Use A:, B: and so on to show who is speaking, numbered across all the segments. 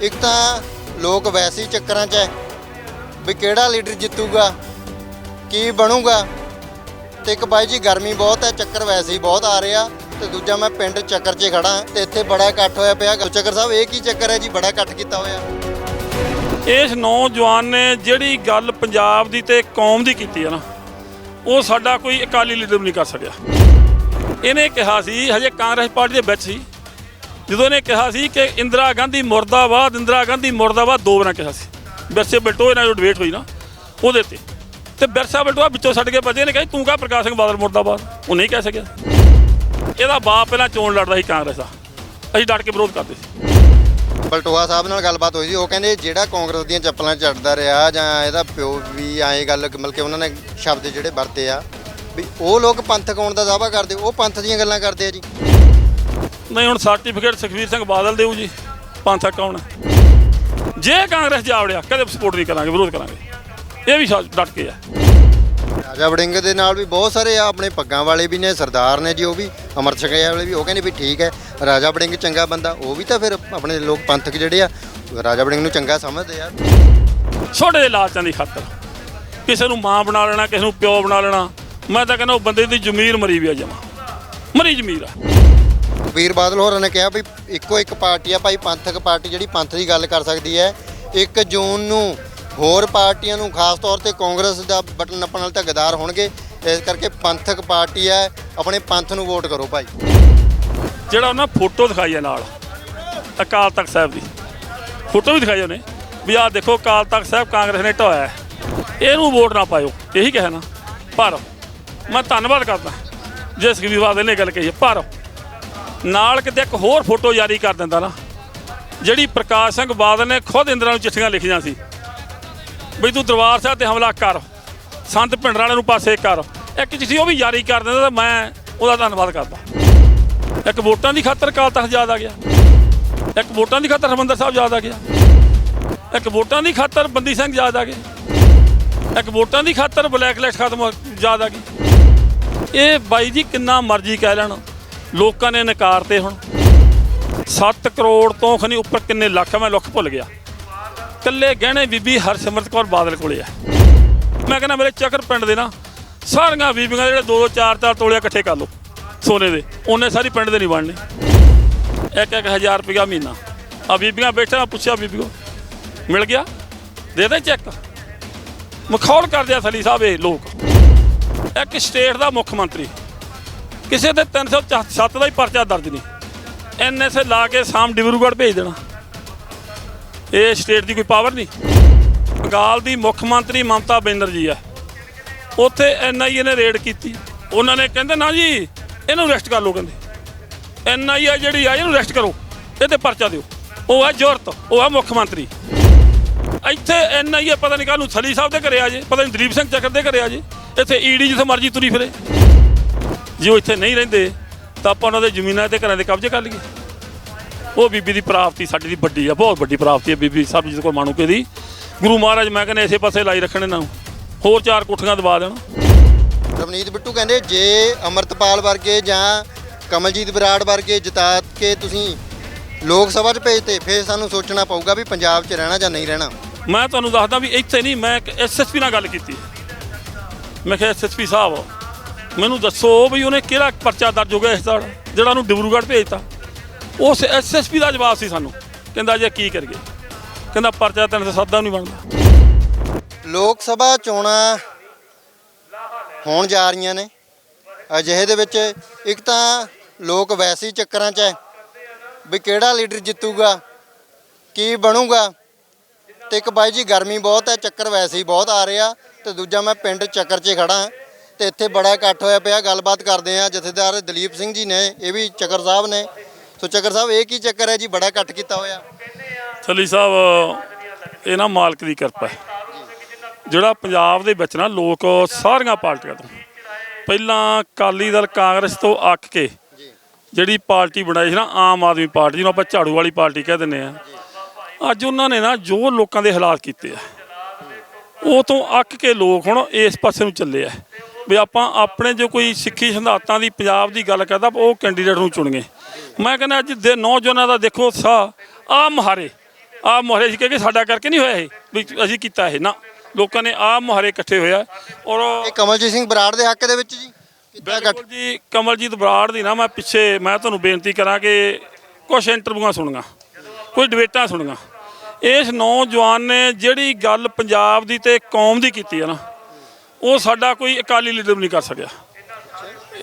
A: ਇੱਕ ਤਾਂ ਲੋਕ ਵੈਸੇ ਹੀ ਚੱਕਰਾਂ 'ਚ ਹੈ ਵੀ ਕਿਹੜਾ ਲੀਡਰ ਜਿੱਤੂਗਾ, ਕੀ ਬਣੂਗਾ ਤੇ ਇੱਕ ਬਾਈ ਜੀ ਗਰਮੀ ਬਹੁਤ ਹੈ, ਚੱਕਰ ਵੈਸੇ ਹੀ ਬਹੁਤ ਆ ਰਿਹਾ ਤੇ ਦੂਜਾ ਮੈਂ ਪਿੰਡ ਚੱਕਰ 'ਚ ਖੜਾ ਤੇ ਇੱਥੇ ਬੜਾ ਇਕੱਠ ਹੋਇਆ ਪਿਆ ਚੱਕਰ ਸਾਹਿਬ, ਇਹ ਕੀ ਚੱਕਰ ਹੈ ਜੀ? ਬੜਾ ਇਕੱਠ ਕੀਤਾ ਹੋਇਆ।
B: ਇਸ ਨੌਜਵਾਨ ਨੇ ਜਿਹੜੀ ਗੱਲ ਪੰਜਾਬ ਦੀ ਤੇ ਕੌਮ ਦੀ ਕੀਤੀ ਹੈ ਨਾ, ਉਹ ਸਾਡਾ ਕੋਈ ਅਕਾਲੀ ਲੀਡਰ ਵੀ ਨਹੀਂ ਕਰ ਸਕਿਆ। ਇਹਨੇ ਕਿਹਾ ਸੀ, ਹਜੇ ਕਾਂਗਰਸ ਪਾਰਟੀ ਦੇ ਵਿੱਚ ਸੀ ਜਦੋਂ ਇਹਨੇ ਕਿਹਾ ਸੀ ਕਿ ਇੰਦਰਾ ਗਾਂਧੀ ਮੁਰਦਾਬਾਦ, ਇੰਦਰਾ ਗਾਂਧੀ ਮੁਰਦਾਬਾਦ ਦੋ ਵਾਰਾਂ ਕਿਹਾ ਸੀ। ਬਿਰਸੇ ਬਲਟੋ ਇਹਨਾਂ ਜੋ ਡਿਬੇਟ ਹੋਈ ਨਾ, ਉਹਦੇ ਤੇ। ਤੇ ਬਿਰਸਾ ਬਲਟੋਆ ਵਿੱਚੋਂ ਛੱਡ ਕੇ ਬਚੇ ਨੇ ਕਹੀ ਤੂੰ ਕਾ ਪ੍ਰਕਾਸ਼ ਸਿੰਘ ਬਾਦਲ ਮੁਰਦਾਬਾਦ? ਉਹ ਨਹੀਂ ਕਹਿ ਸਕਿਆ। ਇਹਦਾ ਬਾਪ ਪਹਿਲਾਂ ਚੋਣ ਲੜਦਾ ਸੀ ਕਾਂਗਰਸ ਦਾ। ਅਸੀਂ ਡਟ ਕੇ ਵਿਰੋਧ ਕਰਦੇ ਸੀ।
A: ਬਲਟੋਆ ਸਾਹਿਬ ਨਾਲ ਗੱਲਬਾਤ ਹੋਈ ਸੀ। ਉਹ ਕਹਿੰਦੇ ਜਿਹੜਾ ਕਾਂਗਰਸ ਦੀਆਂ ਚੱਪਲਾਂ ਚੜਦਾ ਰਿਹਾ ਜਾਂ ਇਹਦਾ ਪਿਓ ਵੀ ਐਂ ਗੱਲ ਮਤਲਬ ਕਿ ਉਹਨਾਂ ਨੇ ਸ਼ਬਦ ਜਿਹੜੇ ਵਰਤੇ ਆ, ਵੀ ਉਹ ਲੋਕ ਪੰਥਕ ਹੋਣ ਦਾ ਦਾਅਵਾ ਕਰਦੇ, ਉਹ ਪੰਥ ਦੀਆਂ ਗੱਲਾਂ ਕਰਦੇ ਆ ਜੀ।
B: ਨਹੀਂ ਹੁਣ ਸਰਟੀਫਿਕੇਟ ਸੁਖਵੀਰ ਸਿੰਘ ਬਾਦਲ ਦੇਊ ਜੀ। ਪੰਥਕ ਕੌਣ ਜੇ ਕਾਂਗਰਸ ਜਾਵੜਿਆ ਕਦੇ ਸਪੋਰਟ ਨਹੀਂ ਕਰਾਂਗੇ ਵਿਰੋਧ ਕਰਾਂਗੇ। ਇਹ ਵੀ ਡਟ ਕੇ ਆ।
A: ਰਾਜਾ ਵੜਿੰਗ ਦੇ ਨਾਲ ਵੀ ਬਹੁਤ ਸਾਰੇ ਆ ਆਪਣੇ ਪੱਗਾਂ ਵਾਲੇ ਵੀ ਨੇ ਸਰਦਾਰ ਨੇ ਜੀ ਉਹ ਵੀ ਅਮਰ ਛਕਿਆ ਵਾਲੇ ਵੀ ਉਹ ਕਹਿੰਦੇ ਵੀ ਠੀਕ ਹੈ। ਰਾਜਾ ਵੜਿੰਗ ਚੰਗਾ ਬੰਦਾ ਉਹ ਵੀ ਤਾਂ ਫਿਰ ਆਪਣੇ ਲੋਕ ਪੰਥਕ ਜਿਹੜੇ ਆ ਰਾਜਾ ਵੜਿੰਗ ਨੂੰ ਚੰਗਾ ਸਮਝਦੇ ਆ।
B: ਛੋਟੇ ਜਿਹੇ ਲਾਲਚਾਂ ਦੀ ਖਾਤਰ। ਕਿਸੇ ਨੂੰ ਮਾਂ ਬਣਾ ਲੈਣਾ ਕਿਸੇ ਨੂੰ ਪਿਓ ਬਣਾ ਲੈਣਾ। ਮੈਂ ਤਾਂ ਕਹਿੰਦਾ ਉਹ ਬੰਦੇ ਦੀ ਜ਼ਮੀਰ ਮਰੀ ਵੀ ਆ ਜਮਾ। ਮਰੀ ਜ਼ਮੀਰ ਆ।
A: ਵੀਰ ਬਾਦਲ ਹੋਰਾਂ ਨੇ ਕਿਹਾ ਵੀ ਇੱਕੋ ਇੱਕ ਪਾਰਟੀ ਆ, ਭਾਈ ਪੰਥਕ ਪਾਰਟੀ ਜਿਹੜੀ ਪੰਥ ਦੀ ਗੱਲ ਕਰ ਸਕਦੀ ਹੈ। 1 ਜੂਨ ਨੂੰ ਹੋਰ ਪਾਰਟੀਆਂ ਨੂੰ ਖਾਸ ਤੌਰ ਤੇ ਕਾਂਗਰਸ ਦਾ ਬਟਨ ਨੱਪਣ ਨਾਲ ਤਾਂ ਗਦਾਰ ਹੋਣਗੇ। ਇਸ ਕਰਕੇ ਪੰਥਕ ਪਾਰਟੀ ਹੈ, ਆਪਣੇ ਪੰਥ ਨੂੰ ਵੋਟ ਕਰੋ ਭਾਈ।
B: ਜਿਹੜਾ ਉਹਨਾਂ ਫੋਟੋ ਦਿਖਾਈ ਹੈ ਨਾਲ ਅਕਾਲ ਤਖਤ ਸਾਹਿਬ ਦੀ। ਫੋਟੋ ਵੀ ਦਿਖਾਈ ਉਹਨੇ, ਵੀ ਆਹ ਦੇਖੋ ਅਕਾਲ ਤਖਤ ਸਾਹਿਬ ਕਾਂਗਰਸ ਨੇ ਢੋਇਆ ਹੈ। ਇਹਨੂੰ ਵੋਟ ਨਾ ਪਾਇਓ, ਇਹੀ ਕਹਿਆ ਨਾ ਪਰ ਮੈਂ ਧੰਨਵਾਦ ਕਰਦਾ ਜੇ ਸੁਖਬੀਰ ਬਾਦਲ ਨੇ ਇਹ ਗੱਲ ਕਹੀ ਹੈ। ਪਰ ਨਾਲ ਕਿਤੇ ਇੱਕ ਹੋਰ ਫੋਟੋ ਜਾਰੀ ਕਰ ਦਿੰਦਾ ਨਾ, ਜਿਹੜੀ ਪ੍ਰਕਾਸ਼ ਸਿੰਘ ਬਾਦਲ ਨੇ ਖੁਦ ਇੰਦਰਾ ਨੂੰ ਚਿੱਠੀਆਂ ਲਿਖੀਆਂ ਸੀ। ਵੀ ਤੂੰ ਦਰਬਾਰ ਸਾਹਿਬ ਤੇ ਹਮਲਾ ਕਰ, ਸੰਤ ਭਿੰਡਰਾਂ ਵਾਲਿਆਂ ਨੂੰ ਪਾਸੇ ਕਰ। ਇੱਕ ਚਿੱਠੀ ਉਹ ਵੀ ਜਾਰੀ ਕਰ ਦਿੰਦਾ ਤਾਂ ਮੈਂ ਉਹਦਾ ਧੰਨਵਾਦ ਕਰਦਾ। ਇੱਕ ਵੋਟਾਂ ਦੀ ਖਾਤਰ ਕਾਲ ਤਖਤ ਯਾਦ ਆ ਗਿਆ। ਇੱਕ ਵੋਟਾਂ ਦੀ ਖਾਤਰ ਹਰਮੰਦਰ ਸਾਹਿਬ ਯਾਦ ਆ ਗਿਆ। ਇੱਕ ਵੋਟਾਂ ਦੀ ਖਾਤਰ ਬੰਦੀ ਸਿੰਘ ਯਾਦ ਆ ਗਏ ਇੱਕ ਵੋਟਾਂ ਦੀ ਖਾਤਰ ਬਲੈਕ ਲਿਸਟ ਖਤਮ ਹੋ- ਯਾਦ ਆ ਗਈ। ਇਹ ਬਾਈ ਜੀ ਕਿੰਨਾ ਮਰਜ਼ੀ ਕਹਿ ਲੈਣ। ਲੋਕਾਂ ਨੇ ਨਕਾਰਤੇ ਹੁਣ। 7 ਕਰੋੜ ਤੋਂ ਖਨੀ ਉੱਪਰ ਕਿੰਨੇ ਲੱਖ ਮੈਂ ਲੱਖ ਭੁੱਲ ਗਿਆ। ਕੱਲੇ ਗਹਿਣੇ ਬੀਬੀ ਹਰਸਿਮਰਤ ਕੌਰ ਬਾਦਲ ਕੋਲੇ ਆ। ਮੈਂ ਕਹਿੰਦਾ ਮੇਰੇ ਚੱਕਰ ਪਿੰਡ ਦੇ ਨਾ, ਸਾਰੀਆਂ ਬੀਬੀਆਂ ਜਿਹੜੇ 2 2 4 4 ਤੋਲੇ ਇਕੱਠੇ ਕਰ ਲਓ ਸੋਨੇ ਦੇ। ਉਹਨੇ ਸਾਰੀ ਪਿੰਡ ਦੇ ਨਹੀਂ ਬਣਨੇ ਇੱਕ ਇੱਕ ਹਜ਼ਾਰ ਰੁਪਇਆ ਮਹੀਨਾ। ਆ ਬੀਬੀਆਂ ਬੈਠਾ ਪੁੱਛਿਆ ਬੀਬੀ ਕੋ ਮਿਲ ਗਿਆ? ਦੇ ਦੇ ਚੈੱਕ। ਮਖੌਲ ਕਰਦੇ ਆ ਸਲੀ ਸਾਹਿਬ ਇਹ ਲੋਕ। ਇੱਕ ਸਟੇਟ ਦਾ ਮੁੱਖ ਮੰਤਰੀ। ਕਿਸੇ ਦੇ 307 ਦਾ ਹੀ ਪਰਚਾ ਦਰਜ ਨਹੀਂ। ਐਨਐਸਏ ਲਾ ਕੇ ਸਾਮ ਡਿਬਰੂਗੜ੍ਹ ਭੇਜ ਦੇਣਾ। ਇਹ ਸਟੇਟ ਦੀ ਕੋਈ ਪਾਵਰ ਨਹੀਂ। ਬੰਗਾਲ ਦੀ ਮੁੱਖ ਮੰਤਰੀ ਮਮਤਾ ਬੈਨਰ ਜੀ ਆ। ਉੱਥੇ ਐਨਆਈਏ ਨੇ ਰੇਡ ਕੀਤੀ। ਉਹਨਾਂ ਨੇ ਕਹਿੰਦੇ, ਨਾ ਜੀ, ਇਹਨੂੰ ਅਰੈਸਟ ਕਰ ਲਓ, ਕਹਿੰਦੇ। ਐਨਆਈਏ ਜਿਹੜੀ ਆ, ਇਹਨੂੰ ਅਰੈਸਟ ਕਰੋ। ਇਹ ਤੇ ਪਰਚਾ ਦਿਓ। ਉਹ ਹੈ ਜ਼ੋਰਤ, ਉਹ ਹੈ ਮੁੱਖ ਮੰਤਰੀ। ਇੱਥੇ ਐਨਆਈਏ ਪਤਾ ਨਹੀਂ ਕਾਹਨੂੰ ਥਲੀ ਸਾਹਿਬ ਦੇ ਘਰੇ ਆ ਜੇ, ਪਤਾ ਨਹੀਂ ਦਲੀਪ ਸਿੰਘ ਚੱਕਰ ਦੇ ਘਰੇ ਆ ਜੇ। ਇੱਥੇ ਈਡੀ ਜਿੱਥੇ ਮਰਜ਼ੀ ਤੁਰੀ ਫਿਰੇ। ਜੇ ਉਹ ਇੱਥੇ ਨਹੀਂ ਰਹਿੰਦੇ ਤਾਂ ਆਪਾਂ ਉਹਨਾਂ ਦੇ ਜ਼ਮੀਨਾਂ ਤੇ ਘਰਾਂ ਦੇ ਕਬਜ਼ੇ ਕਰ ਲਈਏ। ਉਹ ਬੀਬੀ ਦੀ ਪ੍ਰਾਪਤੀ ਸਾਡੀ ਦੀ ਵੱਡੀ ਆ ਬਹੁਤ ਵੱਡੀ ਪ੍ਰਾਪਤੀ ਹੈ ਬੀਬੀ ਸਰਬਜੀਤ ਕੌਰ ਮਾਣੂਕੇ ਦੀ। ਗੁਰੂ ਮਹਾਰਾਜ ਮੈਂ ਕਹਿੰਦਾ ਇਸੇ ਪਾਸੇ ਲਾਈ ਰੱਖਣ ਨੂੰ। ਹੋਰ ਚਾਰ ਕੋਠੀਆਂ ਦਵਾ ਦੇਣ।
A: ਰਵਨੀਤ ਬਿੱਟੂ ਕਹਿੰਦੇ ਜੇ ਅਮਰਤਪਾਲ ਵਰਗੇ ਜਾਂ ਕਮਲਜੀਤ ਬਰਾੜ ਵਰਗੇ ਜਿਤਾ ਕੇ ਤੁਸੀਂ ਲੋਕ ਸਭਾ 'ਚ ਭੇਜਤੇ ਫਿਰ ਸਾਨੂੰ ਸੋਚਣਾ ਪਊਗਾ ਵੀ ਪੰਜਾਬ 'ਚ ਰਹਿਣਾ ਜਾਂ ਨਹੀਂ ਰਹਿਣਾ।
B: ਮੈਂ ਤੁਹਾਨੂੰ ਦੱਸਦਾ ਵੀ ਇੱਥੇ ਨਹੀਂ ਮੈਂ ਐਸਐਸਪੀ ਨਾਲ ਗੱਲ ਕੀਤੀ। ਮੈਂ ਕਿਹਾ ਐਸਐਸਪੀ ਸਾਹਿਬ ਮੈਨੂੰ ਦੱਸੋ ਵੀ ਉਹਨੇ ਕਿਹੜਾ ਪਰਚਾ ਦਰਜ ਹੋ ਗਿਆ ਇਸ ਦਾ ਜਿਹੜਾ ਉਹਨੂੰ ਡਿਬਰੂਗੜ੍ਹ ਭੇਜਤਾ। ਉਸ ਐਸਐਸਪੀ ਦਾ ਜਵਾਬ ਸੀ ਸਾਨੂੰ। ਕਹਿੰਦਾ ਜੇ ਕੀ ਕਰੀਏ? ਕਹਿੰਦਾ ਪਰਚਾ ਤਿੰਨ ਸੌ ਸੱਤ ਦਾ ਨਹੀਂ ਬਣਦਾ।
A: ਲੋਕ ਸਭਾ ਚੋਣਾਂ ਹੋਣ ਜਾ ਰਹੀਆਂ ਨੇ। ਅਜਿਹੇ ਦੇ ਵਿੱਚ ਇੱਕ ਤਾਂ ਲੋਕ ਵੈਸੇ ਹੀ ਚੱਕਰਾਂ 'ਚ ਹੈ ਵੀ ਕਿਹੜਾ ਲੀਡਰ ਜਿੱਤੂਗਾ, ਕੀ ਬਣੂਗਾ। ਤੇ ਇੱਕ ਬਾਈ ਜੀ ਗਰਮੀ ਬਹੁਤ ਹੈ, ਚੱਕਰ ਵੈਸੇ ਹੀ ਬਹੁਤ ਆ ਰਿਹਾ। ਤੇ ਦੂਜਾ ਮੈਂ ਪਿੰਡ ਚੱਕਰ 'ਚ ਖੜਾ ਹਾਂ। ਤੇ ਇੱਥੇ ਬੜਾ ਇਕੱਠ ਹੋਇਆ ਪਿਆ ਗੱਲਬਾਤ ਕਰਦੇ ਆ ਜਥੇਦਾਰ ਦਲੀਪ ਸਿੰਘ ਜੀ ਨੇ ਇਹ ਵੀ ਚੱਕਰ ਸਾਹਿਬ ਨੇ। ਸੋ ਚੱਕਰ ਸਾਹਿਬ ਇਹ ਕੀ ਚੱਕਰ ਹੈ ਜੀ? ਬੜਾ ਇਕੱਠ ਕੀਤਾ ਹੋਇਆ।
B: ਥਲੀ ਸਾਹਿਬ ਇਹ ਨਾ ਮਾਲਕ ਦੀ ਕਿਰਪਾ ਹੈ। ਜਿਹੜਾ ਪੰਜਾਬ ਦੇ ਵਿੱਚ ਨਾ ਲੋਕ ਸਾਰੀਆਂ ਪਾਰਟੀਆਂ ਤੋਂ ਪਹਿਲਾਂ ਅਕਾਲੀ ਦਲ ਕਾਂਗਰਸ ਤੋਂ ਅੱਕ ਕੇ ਜਿਹੜੀ ਪਾਰਟੀ ਬਣਾਈ ਸੀ ਨਾ ਆਮ ਆਦਮੀ ਪਾਰਟੀ ਜਿਹਨੂੰ ਆਪਾਂ ਝਾੜੂ ਵਾਲੀ ਪਾਰਟੀ ਕਹਿ ਦਿੰਦੇ ਆ ਅੱਜ ਉਹਨਾਂ ਨੇ ਨਾ ਜੋ ਲੋਕਾਂ ਦੇ ਹਾਲਾਤ ਕੀਤੇ ਆ ਉਹ ਤੋਂ ਅੱਕ ਕੇ ਲੋਕ ਹੁਣ ਇਸ ਪਾਸੇ ਨੂੰ ਚੱਲੇ ਆ। ਵੀ ਆਪਾਂ ਆਪਣੇ ਜੋ ਕੋਈ ਸਿੱਖੀ ਸਿਧਾਂਤਾਂ ਦੀ ਪੰਜਾਬ ਦੀ ਗੱਲ ਕਰਦਾ ਉਹ ਕੈਂਡੀਡੇਟ ਨੂੰ ਚੁਣਗੇ ਮੈਂ ਕਹਿੰਦਾ ਅੱਜ ਦੇ ਨੌਜਵਾਨਾਂ ਦਾ ਦੇਖੋ ਉਤਸ਼ਾਹ ਆ ਮਹਾਰੇ ਆ ਮੁਹਰੇ ਸੀ ਕਿ ਸਾਡਾ ਕਰਕੇ ਨਹੀਂ ਹੋਇਆ ਇਹ ਵੀ ਅਸੀਂ ਕੀਤਾ ਇਹ ਨਾ। ਲੋਕਾਂ ਨੇ ਆ ਮੁਹਰੇ ਇਕੱਠੇ ਹੋਇਆ ਔਰ
A: ਇਹ ਕਮਲਜੀਤ ਸਿੰਘ ਬਰਾੜ ਦੇ ਹੱਕ ਦੇ ਵਿੱਚ ਜੀ?
B: ਬਿਲਕੁਲ ਜੀ ਕਮਲਜੀਤ ਬਰਾੜ ਦੀ ਨਾ ਮੈਂ ਪਿੱਛੇ ਮੈਂ ਤੁਹਾਨੂੰ ਬੇਨਤੀ ਕਰਾਂ ਕਿ ਕੁਝ ਇੰਟਰਵਿਊਆਂ ਸੁਣੀਆਂ ਕੁਝ ਡਿਬੇਟਾਂ ਸੁਣੀਆਂ। ਇਸ ਨੌਜਵਾਨ ਨੇ ਜਿਹੜੀ ਗੱਲ ਪੰਜਾਬ ਦੀ ਤੇ ਕੌਮ ਦੀ ਕੀਤੀ ਹੈ ਨਾ ਉਹ ਸਾਡਾ ਕੋਈ ਅਕਾਲੀ ਲੀਡਰ ਨਹੀਂ ਕਰ ਸਕਿਆ।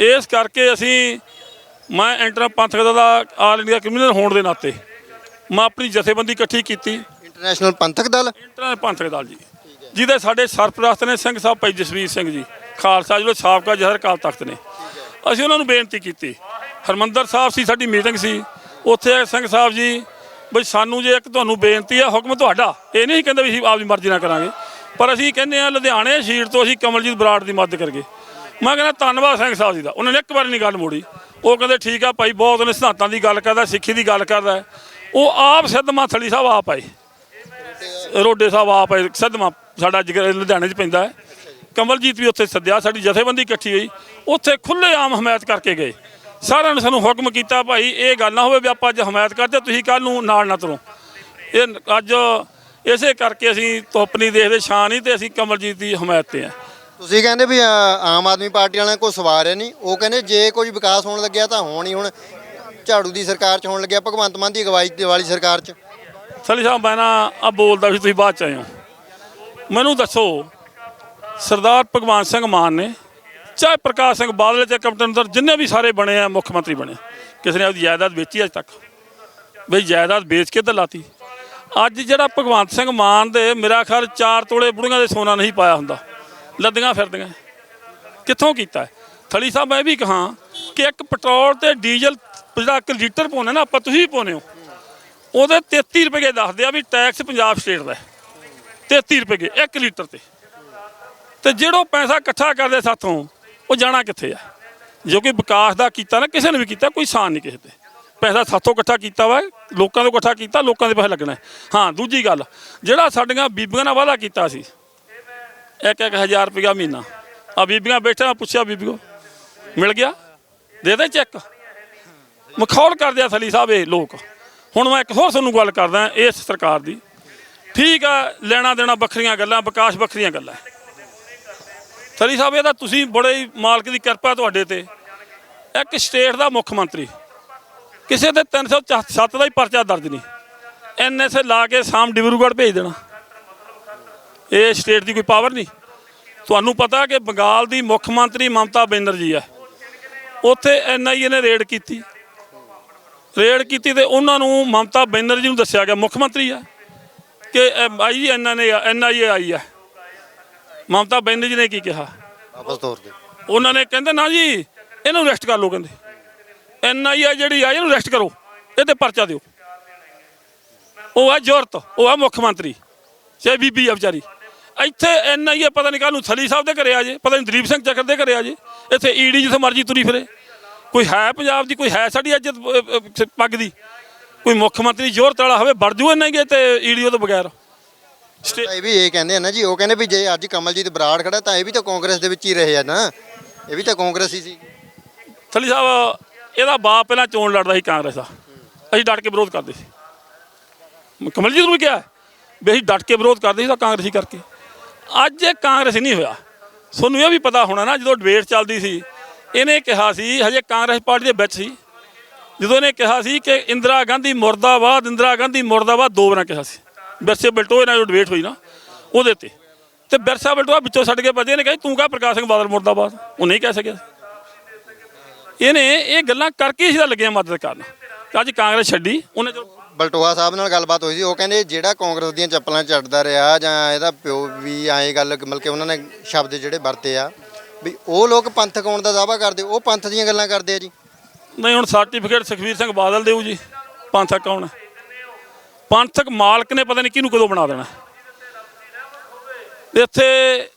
B: ਇਸ ਕਰਕੇ ਅਸੀਂ ਮੈਂ ਇੰਟਰ ਪੰਥਕ ਦਾ ਆਲ ਇੰਡੀਆ ਕ੍ਰਿਮੀਨਲ ਹੋਣ ਦੇ ਨਾਤੇ ਮੈਂ ਆਪਣੀ ਜਥੇਬੰਦੀ ਇਕੱਠੀ ਕੀਤੀ।
A: ਇੰਟਰਨੈਸ਼ਨਲ ਪੰਥਕ ਦਲ?
B: ਇੰਟਰ ਪੰਥਕ ਦਲ ਜੀ। ਜਿਹਦੇ ਸਾਡੇ ਸਰਪ੍ਰਸਤ ਨੇ ਸਿੰਘ ਸਾਹਿਬ ਭਾਈ ਜਸਵੀਰ ਸਿੰਘ ਜੀ ਖਾਲਸਾ ਜਿਹੜੇ ਸਾਬਕਾ ਜਹਰ ਕਾਲ ਤਖਤ ਨੇ। ਅਸੀਂ ਉਹਨਾਂ ਨੂੰ ਬੇਨਤੀ ਕੀਤੀ। ਹਰਮੰਦਰ ਸਾਹਿਬ ਸੀ ਸਾਡੀ ਮੀਟਿੰਗ ਸੀ। ਉੱਥੇ ਸਿੰਘ ਸਾਹਿਬ ਜੀ ਬਈ ਸਾਨੂੰ ਜੇ ਇੱਕ ਤੁਹਾਨੂੰ ਬੇਨਤੀ ਹੈ ਹੁਕਮ ਤੁਹਾਡਾ। ਇਹ ਨਹੀਂ ਕਹਿੰਦੇ ਵੀ ਅਸੀਂ ਆਪਦੀ ਮਰਜ਼ੀ ਨਾਲ ਕਰਾਂਗੇ। ਪਰ ਅਸੀਂ ਕਹਿੰਦੇ ਆ ਲੁਧਿਆਣੇ ਸ਼ੀਟ ਤੋਂ ਅਸੀਂ ਕਮਲਜੀਤ ਬਰਾੜ ਦੀ ਮਦਦ ਕਰਗੇ ਮੈਂ ਕਹਿੰਦਾ ਧੰਨਵਾਦ ਸਿੰਘ ਸਾਹਿਬ ਜੀ ਦਾ। ਉਹਨਾਂ ਨੇ ਇੱਕ ਵਾਰ ਨਹੀਂ ਗੱਲ ਮੋੜੀ। ਉਹ ਕਹਿੰਦੇ ਠੀਕ ਆ ਭਾਈ, ਬਹੁਤ ਨੇ ਸਿਧਾਂਤਾਂ ਦੀ ਗੱਲ ਕਰਦਾ, ਸਿੱਖੀ ਦੀ ਗੱਲ ਕਰਦਾ। ਉਹ ਆਪ ਸਿੱਧ ਮਾਥਲੀ ਸਾਹਿਬ ਆਪ ਆਏ। ਰੋਡੇ ਸਾਹਿਬ ਆਪ ਆਏ। ਸਿੱਧਮਾ ਸਾਡਾ ਜਿਗਰ ਲੁਧਿਆਣੇ 'ਚ ਪੈਂਦਾ ਹੈ। ਕਮਲਜੀਤ ਵੀ ਉੱਥੇ ਸੱਦਿਆ, ਸਾਡੀ ਜਥੇਬੰਦੀ ਇਕੱਠੀ ਹੋਈ। ਉੱਥੇ ਖੁੱਲੇ ਆਮ ਹਮਾਇਤ ਕਰਕੇ ਗਏ। ਸਾਰਿਆਂ ਨੇ ਸਾਨੂੰ ਹੁਕਮ ਕੀਤਾ, ਭਾਈ, ਇਹ ਗੱਲ ਨਾ ਹੋਵੇ ਵੀ ਆਪਾਂ ਅੱਜ ਹਮਾਇਤ ਕਰਦੇ, ਤੁਸੀਂ ਕੱਲ ਨੂੰ ਨਾਲ ਨਾ ਤੁਰੋ। ਇਹ ਅੱਜ ਇਸੇ ਕਰਕੇ ਅਸੀਂ ਧੁੱਪ ਨਹੀਂ ਦੇਖਦੇ ਛਾਂ ਨਹੀਂ ਤੇ ਅਸੀਂ ਕਮਲਜੀਤ ਦੀ ਹਮਾਇਤ ਤੇ ਆ
A: ਤੁਸੀਂ ਕਹਿੰਦੇ ਵੀ ਅ, ਆਮ ਆਦਮੀ ਪਾਰਟੀ ਵਾਲਿਆਂ ਕੋਈ ਸਵਾਰ ਹੈ ਨਹੀਂ। ਉਹ ਕਹਿੰਦੇ ਜੇ ਕੋਈ ਵਿਕਾਸ ਹੋਣ ਲੱਗਿਆ ਤਾਂ ਹੋਣ ਹੀ ਹੁਣ ਝਾੜੂ ਦੀ ਸਰਕਾਰ 'ਚ ਹੋਣ ਲੱਗਿਆ ਭਗਵੰਤ ਮਾਨ ਦੀ ਅਗਵਾਈ ਦੇ ਵਾਲੀ ਸਰਕਾਰ 'ਚ।
B: ਸਲੀ ਸਾਹਿਬ ਮੈਂ ਨਾ ਆ ਬੋਲਦਾ ਵੀ ਤੁਸੀਂ ਬਾਅਦ ਚ ਆਏ ਹੋ। ਮੈਨੂੰ ਦੱਸੋ ਸਰਦਾਰ ਭਗਵਾਨ ਸਿੰਘ ਮਾਨ ਨੇ ਚਾਹੇ ਪ੍ਰਕਾਸ਼ ਸਿੰਘ ਬਾਦਲ ਤੇ ਕੈਪਟਨ ਦਰ ਜਿੰਨੇ ਵੀ ਸਾਰੇ ਬਣੇ ਆ ਮੁੱਖ ਮੰਤਰੀ ਬਣੇ ਕਿਸੇ ਨੇ ਆਪਦੀ ਜਾਇਦਾਦ ਵੇਚੀ ਅੱਜ ਤੱਕ। ਬਈ ਜਾਇਦਾਦ ਵੇਚ ਕੇ ਤਾਂ ਲਾਤੀ। ਅੱਜ ਜਿਹੜਾ ਭਗਵੰਤ ਸਿੰਘ ਮਾਨ ਦੇ ਮੇਰਾ ਖਿਆਲ ਚਾਰ ਤੋਲੇ ਬੁੜੀਆਂ ਦੇ ਸੋਨਾ ਨਹੀਂ ਪਾਇਆ ਹੁੰਦਾ। ਲੱਦੀਆਂ ਫਿਰਦੀਆਂ। ਕਿੱਥੋਂ ਕੀਤਾ ਥਲੀ ਸਾਹਿਬ, ਮੈਂ ਇਹ ਵੀ ਕਹਾਂ ਕਿ ਇੱਕ ਪੈਟਰੋਲ ਤੇ ਡੀਜ਼ਲ ਜਿਹੜਾ ਇੱਕ ਲੀਟਰ ਪਾਉਂਦੇ ਨਾ, ਆਪਾਂ ਤੁਸੀਂ ਵੀ ਪਾਉਂਦੇ ਹੋ। ਉਹਦੇ 33 ਰੁਪਏ ਦੱਸਦੇ ਆ ਵੀ ਟੈਕਸ ਪੰਜਾਬ ਸਟੇਟ ਦਾ ਹੈ। 33 ਰੁਪਏ 1 ਲੀਟਰ ਤੇ। ਤੇ ਜਿਹੜੋ ਪੈਸਾ ਇਕੱਠਾ ਕਰਦੇ ਸਾਥੋਂ, ਉਹ ਜਾਣਾ ਕਿੱਥੇ ਆ? ਜੋ ਕਿ ਵਿਕਾਸ ਦਾ ਕੀਤਾ ਨਾ, ਕਿਸੇ ਨੇ ਵੀ ਕੀਤਾ, ਕੋਈ ਸਾਨ ਨਹੀਂ ਕਿਸੇ ਤੇ। ਪੈਸਾ ਸਾਥੋਂ ਇਕੱਠਾ ਕੀਤਾ ਵਾ, ਲੋਕਾਂ ਤੋਂ ਇਕੱਠਾ ਕੀਤਾ, ਲੋਕਾਂ ਦੇ ਪੈਸੇ ਲੱਗਣਾ। ਹਾਂ, ਦੂਜੀ ਗੱਲ, ਜਿਹੜਾ ਸਾਡੀਆਂ ਬੀਬੀਆਂ ਨਾਲ ਵਾਅਦਾ ਕੀਤਾ ਸੀ, ਇੱਕ ਇੱਕ ਹਜ਼ਾਰ ਰੁਪਇਆ ਮਹੀਨਾ। ਆ ਬੀਬੀਆਂ ਬੈਠਾ ਪੁੱਛਿਆ, ਬੀਬੀਓ, ਮਿਲ ਗਿਆ? ਦੇ ਦੇ ਚੈੱਕ। ਮਖੌਲ ਕਰਦੇ ਆ ਥਲੀ ਸਾਹਿਬ ਇਹ ਲੋਕ। ਹੁਣ ਮੈਂ ਇੱਕ ਹੋਰ ਤੁਹਾਨੂੰ ਗੱਲ ਕਰਦਾ, ਇਸ ਸਰਕਾਰ ਦੀ। ਠੀਕ ਆ, ਲੈਣਾ ਦੇਣਾ ਵੱਖਰੀਆਂ ਗੱਲਾਂ, ਵਿਕਾਸ ਵੱਖਰੀਆਂ ਗੱਲਾਂ। ਥਲੀ ਸਾਹਿਬ ਇਹਦਾ ਤੁਸੀਂ ਬੜੇ ਮਾਲਕ ਦੀ ਕਿਰਪਾ ਤੁਹਾਡੇ ਤੇ। ਇੱਕ ਸਟੇਟ ਦਾ ਮੁੱਖ ਮੰਤਰੀ। ਕਿਸੇ ਤੇ 307 ਦਾ ਹੀ ਪਰਚਾ ਦਰਜ ਨਹੀਂ। ਐਨਐਸਏ ਲਾ ਕੇ ਸਾਮ ਡਿਬਰੂਗੜ੍ਹ ਭੇਜ ਦੇਣਾ। ਇਹ ਸਟੇਟ ਦੀ ਕੋਈ ਪਾਵਰ ਨਹੀਂ। ਤੁਹਾਨੂੰ ਪਤਾ ਕਿ ਬੰਗਾਲ ਦੀ ਮੁੱਖ ਮੰਤਰੀ ਮਮਤਾ ਬੈਨਰਜੀ ਹੈ ਉੱਥੇ ਐਨਆਈਏ ਨੇ ਰੇਡ ਕੀਤੀ। ਰੇਡ ਕੀਤੀ ਤੇ ਉਹਨਾਂ ਨੂੰ ਮਮਤਾ ਬੈਨਰਜੀ ਨੂੰ ਦੱਸਿਆ ਗਿਆ ਮੁੱਖ ਮੰਤਰੀ ਆ ਕਿ ਆਈ ਇਹਨਾਂ ਨੇ ਐਨਆਈਏ ਆਈ ਹੈ ਮਮਤਾ ਬੈਨਰਜੀ ਨੇ ਕੀ ਕਿਹਾ?
A: ਵਾਪਸ ਤੌਰ ਤੇ
B: ਉਹਨਾਂ ਨੇ ਕਹਿੰਦੇ ਨਾ ਜੀ ਇਹਨੂੰ ਅਰੈਸਟ ਕਰ ਲਓ ਕਹਿੰਦੇ। ਐਨਆਈਏ ਜਿਹੜੀ ਆਈ ਇਹਨੂੰ ਅਰੈਸਟ ਕਰੋ। ਇਹ ਤੇ ਪਰਚਾ ਦਿਓ। ਉਹ ਹੈ ਜ਼ੋਰਤ ਉਹ ਹੈ ਮੁੱਖ ਮੰਤਰੀ ਚਾਹੇ ਬੀਬੀ ਆ ਵਿਚਾਰੀ। ਇੱਥੇ ਐਨਆਈਏ ਪਤਾ ਨਹੀਂ ਕਾਹਨੂੰ ਥਲੀ ਸਾਹਿਬ ਦੇ ਘਰੇ ਆ ਜੇ ਪਤਾ ਨਹੀਂ ਦਲੀਪ ਸਿੰਘ ਚੱਕਰ ਦੇ ਘਰੇ ਆ ਜੇ। ਇੱਥੇ ਈਡੀ ਜਿੱਥੇ ਮਰਜ਼ੀ ਤੁਰੀ ਫਿਰੇ। ਕੋਈ ਹੈ ਪੰਜਾਬ ਦੀ ਕੋਈ ਹੈ ਸਾਡੀ ਇੱਜ਼ਤ ਪੱਗ ਦੀ। ਕੋਈ ਮੁੱਖ ਮੰਤਰੀ ਜ਼ੋਰਤ ਵਾਲਾ ਹੋਵੇ ਵੜ ਜੂ ਐਨਆਈਏ ਤੇ ਈਡੀ ਤੋਂ ਬਗੈਰ।
A: ਇਹ ਵੀ ਇਹ ਕਹਿੰਦੇ ਆ ਨਾ ਜੀ ਉਹ ਕਹਿੰਦੇ ਵੀ ਜੇ ਅੱਜ ਕਮਲਜੀਤ ਬਰਾੜ ਖੜਾ ਤਾਂ ਇਹ ਵੀ ਤਾਂ ਕਾਂਗਰਸ ਦੇ ਵਿੱਚ ਹੀ ਰਹੇ ਆ ਨਾ। ਇਹ ਵੀ ਤਾਂ ਕਾਂਗਰਸੀ ਸੀ।
B: ਥਲੀ ਸਾਹਿਬ ਇਹਦਾ ਬਾਪ ਪਹਿਲਾਂ ਚੋਣ ਲੜਦਾ ਸੀ ਕਾਂਗਰਸ ਦਾ। ਅਸੀਂ ਡਟ ਕੇ ਵਿਰੋਧ ਕਰਦੇ ਸੀ। ਕਮਲਜੀਤ ਨੂੰ ਵੀ ਕਿਹਾ, ਵੀ ਅਸੀਂ ਡਟ ਕੇ ਵਿਰੋਧ ਕਰਦੇ ਸੀ ਤਾਂ ਕਾਂਗਰਸੀ ਕਰਕੇ। ਅੱਜ ਇਹ ਕਾਂਗਰਸ ਨਹੀਂ ਹੋਇਆ। ਤੁਹਾਨੂੰ ਇਹ ਵੀ ਪਤਾ ਹੋਣਾ ਨਾ, ਜਦੋਂ ਡਿਬੇਟ ਚੱਲਦੀ ਸੀ, ਇਹਨੇ ਕਿਹਾ ਸੀ, ਹਜੇ ਕਾਂਗਰਸ ਪਾਰਟੀ ਦੇ ਵਿੱਚ ਸੀ। ਜਦੋਂ ਇਹਨੇ ਕਿਹਾ ਸੀ ਕਿ ਇੰਦਰਾ ਗਾਂਧੀ ਮੁਰਦਾਬਾਦ, ਇੰਦਰਾ ਗਾਂਧੀ ਮੁਰਦਾਬਾਦ ਦੋ ਵਾਰਾਂ ਕਿਹਾ ਸੀ। ਬਿਰਸੇ ਬਲਟੋਏ ਨਾਲ ਜੋ ਡਿਬੇਟ ਹੋਈ ਨਾ, ਉਹਦੇ ਤੇ ਤੇ ਬਿਰਸਾ ਬਲਟੋਆ ਵਿੱਚੋਂ ਛੱਡ ਕੇ ਬਜੇ ਨੇ ਕਹੀ ਤੂੰ ਕਹ ਪ੍ਰਕਾਸ਼ ਸਿੰਘ ਬਾਦਲ ਮੁਰਦਾਬਾਦ? ਉਹ ਨਹੀਂ ਕਹਿ ਸਕਿਆ। ਇਹਨੇ ਇਹ ਗੱਲਾਂ ਕਰਕੇ ਹੀ ਲੱਗਿਆ ਮਦਦ ਕਰਨ। ਤੇ ਅੱਜ ਕਾਂਗਰਸ ਛੱਡੀ ਉਹਨੇ ਜੋ
A: ਬਲਟੋਆ ਸਾਹਿਬ ਨਾਲ ਗੱਲਬਾਤ ਹੋਈ ਸੀ ਉਹ ਕਹਿੰਦੇ ਜਿਹੜਾ ਕਾਂਗਰਸ ਦੀਆਂ ਚੱਪਲਾਂ ਚੜਦਾ ਰਿਹਾ ਜਾਂ ਇਹਦਾ ਪਿਓ ਵੀ ਐਂ ਗੱਲ ਮਤਲਬ ਕਿ ਉਹਨਾਂ ਨੇ ਸ਼ਬਦ ਜਿਹੜੇ ਵਰਤੇ ਆ ਵੀ ਉਹ ਲੋਕ ਪੰਥਕ ਹੋਣ ਦਾ ਦਾਅਵਾ ਕਰਦੇ ਉਹ ਪੰਥ ਦੀਆਂ ਗੱਲਾਂ ਕਰਦੇ ਆ ਜੀ।
B: ਨਹੀਂ ਹੁਣ ਸਰਟੀਫਿਕੇਟ ਸੁਖਵੀਰ ਸਿੰਘ ਬਾਦਲ ਦੇਊ ਜੀ। ਪੰਥਕ ਕੌਣ ਪੰਥਕ ਮਾਲਕ ਨੇ ਪਤਾ ਨਹੀਂ ਕਿਹਨੂੰ ਕਦੋਂ ਬਣਾ ਦੇਣਾ। ਇੱਥੇ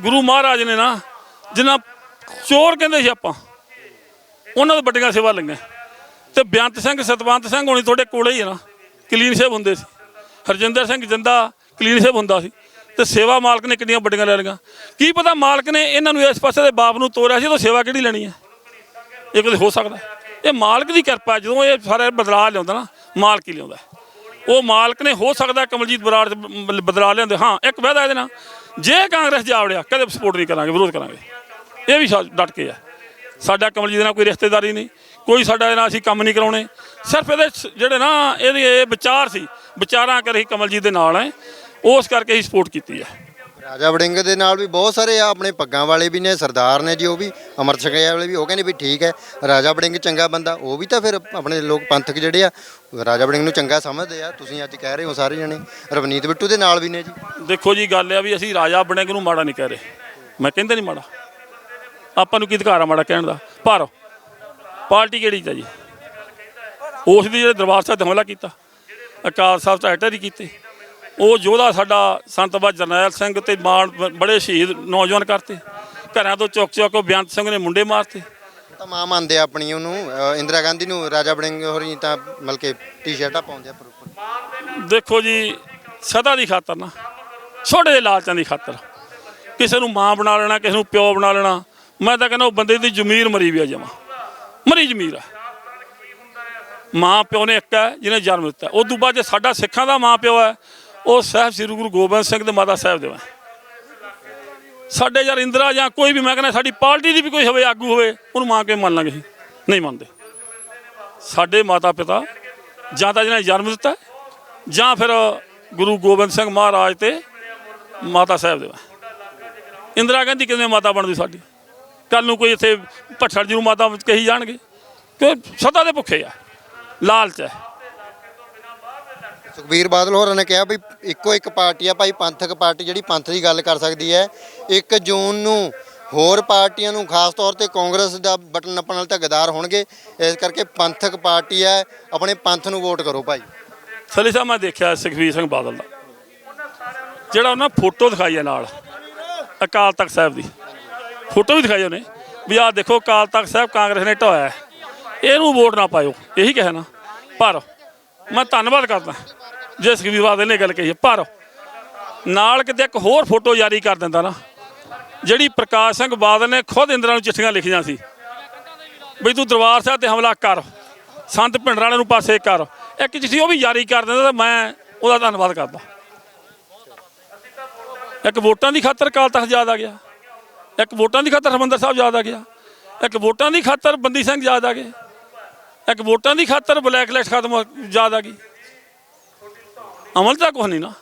B: ਗੁਰੂ ਮਹਾਰਾਜ ਨੇ ਨਾ ਜਿਨ੍ਹਾਂ ਚੋਰ ਕਹਿੰਦੇ ਸੀ ਆਪਾਂ ਉਹਨਾਂ ਤੋਂ ਵੱਡੀਆਂ ਸੇਵਾ ਲਈਆਂ। ਤੇ ਬੇਅੰਤ ਸਿੰਘ, ਸਤਵੰਤ ਸਿੰਘ ਹੋਣੀ ਤੁਹਾਡੇ ਕੋਲੇ ਹੀ ਹੈ ਨਾ। ਕਲੀਨ ਸੇਵ ਹੁੰਦੇ ਸੀ। ਹਰਜਿੰਦਰ ਸਿੰਘ ਜਿੰਦਾ ਕਲੀਨ ਸੇਵ ਹੁੰਦਾ ਸੀ। ਤੇ ਸੇਵਾ ਮਾਲਕ ਨੇ ਕਿੰਨੀਆਂ ਵੱਡੀਆਂ ਲੈ ਲਈਆਂ। ਕੀ ਪਤਾ ਮਾਲਕ ਨੇ ਇਹਨਾਂ ਨੂੰ ਇਸ ਪਾਸੇ ਦੇ ਬਾਪ ਨੂੰ ਤੋਰਿਆ ਸੀ ਤਾਂ ਸੇਵਾ ਕਿਹੜੀ ਲੈਣੀ ਹੈ ਇਹ ਕਦੇ ਹੋ ਸਕਦਾ। ਇਹ ਮਾਲਕ ਦੀ ਕਿਰਪਾ ਹੈ। ਜਦੋਂ ਇਹ ਸਾਰੇ ਬਦਲਾਅ ਲਿਆਉਂਦਾ ਨਾ, ਮਾਲਕ ਹੀ ਲਿਆਉਂਦਾ। ਉਹ ਮਾਲਕ ਨੇ ਹੋ ਸਕਦਾ ਕਮਲਜੀਤ ਬਰਾੜ ਚ ਬ- ਬਦਲਾ ਲਿਆਂਦੇ ਹਾਂ, ਇੱਕ ਵਾਅਦਾ ਇਹਦੇ ਨਾਲ। ਜੇ ਕਾਂਗਰਸ ਜਾਵੜਿਆ ਕਦੇ ਸਪੋਰਟ ਨਹੀਂ ਕਰਾਂਗੇ, ਵਿਰੋਧ ਕਰਾਂਗੇ। ਇਹ ਵੀ ਸਾ- ਡਟ ਕੇ ਆ। ਸਾਡਾ ਕਮਲਜੀਤ ਨਾਲ ਕੋਈ ਰਿਸ਼ਤੇਦਾਰੀ ਨਹੀਂ ਕੋਈ ਸਾਡਾ ਨਾਲ ਅਸੀਂ ਕੰਮ ਨਹੀਂ ਕਰਾਉਣੇ। ਸਿਰਫ ਇਹਦੇ ਜਿਹੜੇ ਨਾ ਇਹਦੇ ਇਹ ਵਿਚਾਰ ਸੀ ਵਿਚਾਰਾਂ ਕਰਕੇ ਅਸੀਂ ਕਮਲਜੀਤ ਦੇ ਨਾਲ ਹੈ ਉਸ ਕਰਕੇ ਅਸੀਂ ਸਪੋਰਟ ਕੀਤੀ ਹੈ
A: ਰਾਜਾ ਵੜਿੰਗ ਦੇ ਨਾਲ ਵੀ ਬਹੁਤ ਸਾਰੇ ਆ ਆਪਣੇ ਪੱਗਾਂ ਵਾਲੇ ਵੀ ਨੇ ਸਰਦਾਰ ਨੇ ਜੀ ਉਹ ਵੀ ਅਮਰ ਛਕਿਆ ਵਾਲੇ ਵੀ ਉਹ ਕਹਿੰਦੇ ਵੀ ਠੀਕ ਹੈ ਰਾਜਾ ਵੜਿੰਗ ਚੰਗਾ ਬੰਦਾ ਉਹ ਵੀ ਤਾਂ ਫਿਰ ਆਪਣੇ ਲੋਕ ਪੰਥਕ ਜਿਹੜੇ ਆ ਰਾਜਾ ਵੜਿੰਗ ਨੂੰ ਚੰਗਾ ਸਮਝਦੇ ਆ ਤੁਸੀਂ ਅੱਜ ਕਹਿ ਰਹੇ ਹੋ ਸਾਰੇ ਜਣੇ ਰਵਨੀਤ ਬਿੱਟੂ ਦੇ ਨਾਲ ਵੀ ਨੇ ਜੀ।
B: ਦੇਖੋ ਜੀ ਗੱਲ ਆ ਵੀ ਅਸੀਂ ਰਾਜਾ ਬਣੇਗੇ ਨੂੰ ਮਾੜਾ ਨਹੀਂ ਕਹਿ ਰਹੇ ਮੈਂ ਕਹਿੰਦਾ ਨਹੀਂ ਮਾੜਾ। ਆਪਾਂ ਨੂੰ ਕੀ ਅਧਿਕਾਰ ਆ ਮਾੜਾ ਕਹਿਣ ਦਾ? ਪਰ ਪਾਰਟੀ ਕਿਹੜੀ ਆ ਜੀ? ਉਸ ਦੀ ਜਿਹੜੇ ਦਰਬਾਰ ਸਾਹਿਬ ਤੇ ਹਮਲਾ ਕੀਤਾ ਅਕਾਲ ਸਾਹਿਬ ਤਾਂ ਅਟੈਕ ਕੀਤੇ। ਉਹ ਯੋਧਾ ਸਾਡਾ ਸੰਤ ਬਾਬਾ ਜਰਨੈਲ ਸਿੰਘ ਤੇ ਮਾਣ ਬ- ਬੜੇ ਸ਼ਹੀਦ ਨੌਜਵਾਨ ਕਰਤੇ। ਘਰਾਂ ਤੋਂ ਚੁੱਕ ਚੁੱਕ ਕੇ ਬੇਅੰਤ ਸਿੰਘ ਨੇ ਮੁੰਡੇ ਮਾਰਤੇ।
A: ਤਾਂ ਮਾਂ ਮੰਨਦੇ ਆਪਣੀ ਉਹਨੂੰ। ਇੰਦਰਾ ਗਾਂਧੀ ਨੂੰ ਰਾਜਾ ਵੜਿੰਗ ਹੋਰੀ ਤਾਂ ਮਤਲਬ ਕਿ ਟੀ-ਸ਼ਰਟਾਂ ਪਾਉਂਦੇ ਆ ਪ੍ਰੋਪਰ
B: ਦੇਖੋ ਜੀ ਸਦਾ ਦੀ ਖਾਤਰ ਨਾ। ਛੋਟੇ ਜਿਹੇ ਲਾਲਚਾਂ ਦੀ ਖਾਤਰ। ਕਿਸੇ ਨੂੰ ਮਾਂ ਬਣਾ ਲੈਣਾ ਕਿਸੇ ਨੂੰ ਪਿਓ ਬਣਾ ਲੈਣਾ। ਮੈਂ ਤਾਂ ਕਹਿੰਦਾ ਉਹ ਬੰਦੇ ਦੀ ਜ਼ਮੀਰ ਮਰੀ ਵੀ ਆ ਜਮਾ। ਮਰੀ ਜ਼ਮੀਰ ਆ। ਮਾਂ ਪਿਓ ਨੇ ਇੱਕ ਹੈ, ਜਿਹਨੇ ਜਨਮ ਦਿੱਤਾ। ਉਸ ਤੋਂ ਬਾਅਦ ਜੇ ਸਾਡਾ ਸਿੱਖਾਂ ਦਾ ਮਾਂ ਪਿਓ ਹੈ, ਉਹ ਸਾਹਿਬ ਸ੍ਰੀ ਗੁਰੂ ਗੋਬਿੰਦ ਸਿੰਘ ਤੇ ਮਾਤਾ ਸਾਹਿਬ ਦੇ ਵਾ ਸਾਡੇ ਯਾਰ ਇੰਦਰਾ ਜਾਂ ਕੋਈ ਵੀ, ਮੈਂ ਕਹਿੰਦਾ ਸਾਡੀ ਪਾਰਟੀ ਦੀ ਵੀ ਕੋਈ ਹੋਵੇ, ਆਗੂ ਹੋਵੇ, ਉਹਨੂੰ ਮਾਂ ਕੇ ਮੰਨ ਲਾਂਗੇ ਨਹੀਂ ਮੰਨਦੇ। ਸਾਡੇ ਮਾਤਾ ਪਿਤਾ ਜਾਂ ਤਾਂ ਜਿਹਨੇ ਜਨਮ ਦਿੱਤਾ, ਜਾਂ ਫਿਰ ਗੁਰੂ ਗੋਬਿੰਦ ਸਿੰਘ ਮਹਾਰਾਜ ਤੇ ਮਾਤਾ ਸਾਹਿਬ ਦੇ ਵਾ ਇੰਦਰਾ ਗਾਂਧੀ ਕਿਵੇਂ ਮਾਤਾ ਬਣਦੀ ਸਾਡੀ? ਕੱਲ ਨੂੰ ਕੋਈ ਇੱਥੇ ਭੱਠੜ ਜੀ ਨੂੰ ਮਾਤਾ ਕਹੀ ਜਾਣਗੇ ਕਿ ਸਦਾ ਦੇ ਭੁੱਖੇ ਆ ਲਾਲਚ ਹੈ।
A: ਸੁਖਬੀਰ ਬਾਦਲ ਹੋਰਾਂ ਨੇ ਕਿਹਾ ਵੀ ਇੱਕੋ ਇੱਕ ਪਾਰਟੀ ਆ ਭਾਈ ਪੰਥਕ ਪਾਰਟੀ ਜਿਹੜੀ ਪੰਥ ਦੀ ਗੱਲ ਕਰ ਸਕਦੀ ਹੈ। 1 ਜੂਨ ਨੂੰ ਹੋਰ ਪਾਰਟੀਆਂ ਨੂੰ ਖਾਸ ਤੌਰ ਤੇ ਕਾਂਗਰਸ ਦਾ ਬਟਨ ਨੱਪਣ ਨਾਲ ਤਾਂ ਗਦਾਰ ਹੋਣਗੇ। ਇਸ ਕਰਕੇ ਪੰਥਕ ਪਾਰਟੀ ਹੈ ਆਪਣੇ ਪੰਥ ਨੂੰ ਵੋਟ ਕਰੋ ਭਾਈ।
B: ਸਲੀ ਸਾਹਿਬ ਮੈਂ ਦੇਖਿਆ ਸੁਖਬੀਰ ਸਿੰਘ ਬਾਦਲ ਦਾ। ਜਿਹੜਾ ਉਹਨਾਂ ਫੋਟੋ ਦਿਖਾਈ ਹੈ ਨਾਲ ਅਕਾਲ ਤਖਤ ਸਾਹਿਬ ਦੀ। ਫੋਟੋ ਵੀ ਦਿਖਾਈ ਉਹਨੇ, ਵੀ ਆਹ ਦੇਖੋ ਅਕਾਲ ਤਖਤ ਸਾਹਿਬ ਕਾਂਗਰਸ ਨੇ ਢੋਇਆ ਇਹਨੂੰ ਵੋਟ ਨਾ ਪਾਇਓ, ਇਹੀ ਕਹਿਆ ਨਾ ਪਰ ਮੈਂ ਧੰਨਵਾਦ ਕਰਦਾ, ਜੇ ਸੁਖਬੀਰ ਬਾਦਲ ਨੇ ਗੱਲ ਕਹੀ ਹੈ। ਪਰ ਨਾਲ ਕਿਤੇ ਇੱਕ ਹੋਰ ਫੋਟੋ ਜਾਰੀ ਕਰ ਦਿੰਦਾ ਨਾ, ਜਿਹੜੀ ਪ੍ਰਕਾਸ਼ ਸਿੰਘ ਬਾਦਲ ਨੇ ਖੁਦ ਇੰਦਰਾ ਨੂੰ ਚਿੱਠੀਆਂ ਲਿਖੀਆਂ ਸੀ। ਵੀ ਤੂੰ ਦਰਬਾਰ ਸਾਹਿਬ ਤੇ ਹਮਲਾ ਕਰ, ਸੰਤ ਭਿੰਡਰਾਂ ਨੂੰ ਪਾਸੇ ਕਰ। ਇੱਕ ਚਿੱਠੀ ਉਹ ਵੀ ਜਾਰੀ ਕਰ ਦਿੰਦਾ ਤਾਂ ਮੈਂ ਉਹਦਾ ਧੰਨਵਾਦ ਕਰਦਾ। ਇੱਕ ਵੋਟਾਂ ਦੀ ਖਾਤਰ ਕਾਲ ਤਖਤ ਯਾਦ ਆ ਗਿਆ। ਇੱਕ ਵੋਟਾਂ ਦੀ ਖਾਤਰ ਹਰਮੰਦਰ ਸਾਹਿਬ ਯਾਦ ਆ ਗਿਆ। ਇੱਕ ਵੋਟਾਂ ਦੀ ਖਾਤਰ ਬੰਦੀ ਸਿੰਘ ਯਾਦ ਆ ਗਏ। ਇੱਕ ਵੋਟਾਂ ਦੀ ਖਾਤਰ ਬਲੈਕ ਲਿਸਟ ਖਤਮ ਯਾਦ ਆ ਗਈ। ਅਮਲ ਤਾਂ ਕੁਛ ਨਹੀਂ ਨਾ।